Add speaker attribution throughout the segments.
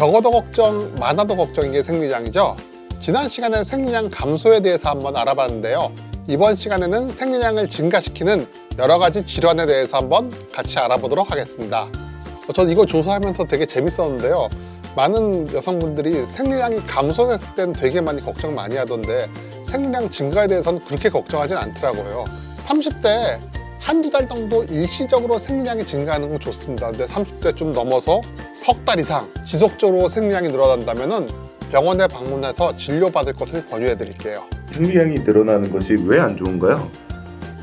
Speaker 1: 적어도 걱정, 많아도 걱정인 게 생리량이죠. 지난 시간에 생리량 감소에 대해서 한번 알아봤는데요. 이번 시간에는 생리량을 증가시키는 여러 가지 질환에 대해서 한번 같이 알아보도록 하겠습니다. 어, 전 이거 조사하면서 되게 재밌었는데요. 많은 여성분들이 생리량이 감소했을 땐 되게 많이 걱정 많이 하던데 생리량 증가에 대해서는 그렇게 걱정하진 않더라고요. 30대 한두 달 정도 일시적으로 생리량이 증가하는 건 좋습니다. 근데 30대 좀 넘어서 석 달 이상 지속적으로 생리량이 늘어난다면은 병원에 방문해서 진료받을 것을 권유해 드릴게요.
Speaker 2: 생리량이 늘어나는 것이 왜 안 좋은가요?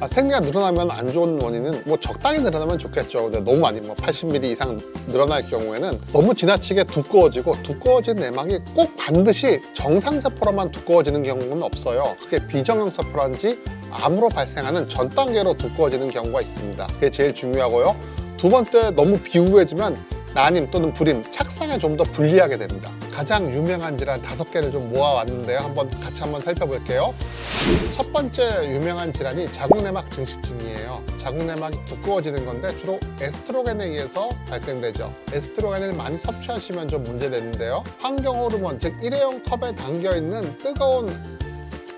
Speaker 1: 아, 생리가 늘어나면 안 좋은 원인은 뭐 적당히 늘어나면 좋겠죠. 근데 너무 많이 뭐 80mm 이상 늘어날 경우에는 너무 지나치게 두꺼워지고 두꺼워진 내막이 꼭 반드시 정상 세포로만 두꺼워지는 경우는 없어요. 그게 비정형 세포라든지 암으로 발생하는 전 단계로 두꺼워지는 경우가 있습니다. 그게 제일 중요하고요. 두 번째 너무 비우해지면 난임 또는 불임, 착상에 좀 더 불리하게 됩니다. 가장 유명한 질환 다섯 개를 좀 모아왔는데요. 한번 같이 한번 살펴볼게요. 첫 번째 유명한 질환이 자궁내막 증식증이에요. 자궁내막이 두꺼워지는 건데 주로 에스트로겐에 의해서 발생되죠. 에스트로겐을 많이 섭취하시면 좀 문제되는데요. 환경 호르몬, 즉 일회용 컵에 담겨 있는 뜨거운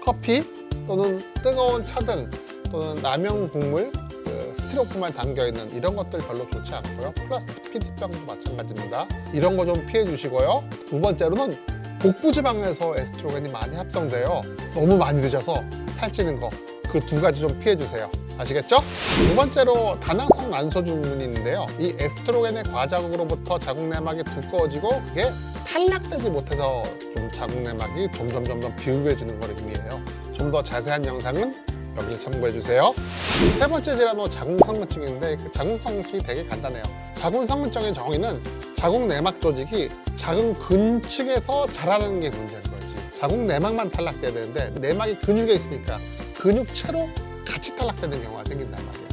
Speaker 1: 커피 또는 뜨거운 차등 또는 라면 국물, 그 스티로폼에 담겨 있는 이런 것들 별로 좋지 않고요. 플라스틱 PT병도 마찬가지입니다. 이런 거 좀 피해 주시고요. 두 번째로는 복부 지방에서 에스트로겐이 많이 합성돼요. 너무 많이 드셔서 살찌는 거. 그 두 가지 좀 피해 주세요. 아시겠죠? 두 번째로 다낭성 난소 주문이 있는데요. 이 에스트로겐의 과자극으로부터 자궁내막이 두꺼워지고 그게 탈락되지 못해서 좀 자궁내막이 점점 점점 비우해지는 걸 의미해요. 좀 더 자세한 영상은 여기를 참고해 주세요. 세 번째 질환은 자궁성근증인데 그 자궁성근증이 되게 간단해요. 자궁성근증의 정의는 자궁내막 조직이 자궁 근층에서 자라는 게 문제인 거지. 자궁내막만 탈락돼야 되는데 내막이 근육에 있으니까 근육체로 같이 탈락되는 경우가 생긴단 말이에요.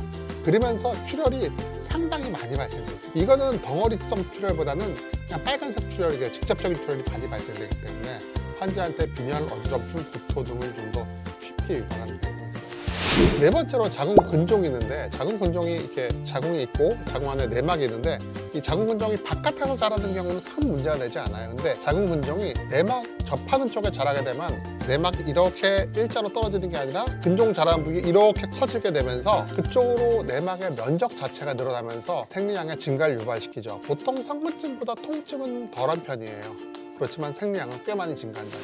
Speaker 1: 그러면서 출혈이 상당히 많이 발생되죠. 이거는 덩어리점 출혈보다는 그냥 빨간색 출혈이 직접적인 출혈이 많이 발생되기 때문에 환자한테 빈혈, 어지럽춤, 구토 등을 좀 더 쉽게 있어요. 네 번째로 자궁 근종이 있는데 자궁 근종이 이렇게 자궁이 있고 자궁 안에 내막이 있는데 이 자궁 근종이 바깥에서 자라는 경우는 큰 문제가 되지 않아요. 근데 자궁 근종이 내막 접하는 쪽에 자라게 되면 내막이 이렇게 일자로 떨어지는 게 아니라 근종 자라는 부위 이렇게 커지게 되면서 그쪽으로 내막의 면적 자체가 늘어나면서 생리량의 증가를 유발시키죠. 보통 성근증보다 통증은 덜한 편이에요. 그렇지만 생리량은 꽤 많이 증가한다.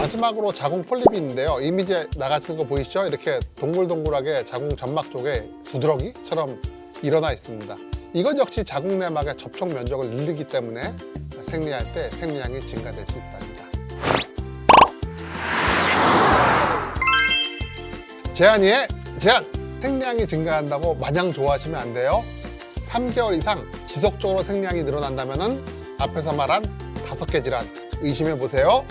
Speaker 1: 마지막으로 자궁 폴립이 있는데요. 이미지에 나가시는 거 보이시죠? 이렇게 동글동글하게 자궁 점막 쪽에 두드러기처럼 일어나 있습니다. 이것 역시 자궁 내막의 접촉 면적을 늘리기 때문에 생리할 때 생리량이 증가될 수 있답니다. 제한이의 제한! 생리량이 증가한다고 마냥 좋아하시면 안 돼요. 3개월 이상 지속적으로 생리량이 늘어난다면 앞에서 말한 다섯 개 질환 의심해 보세요.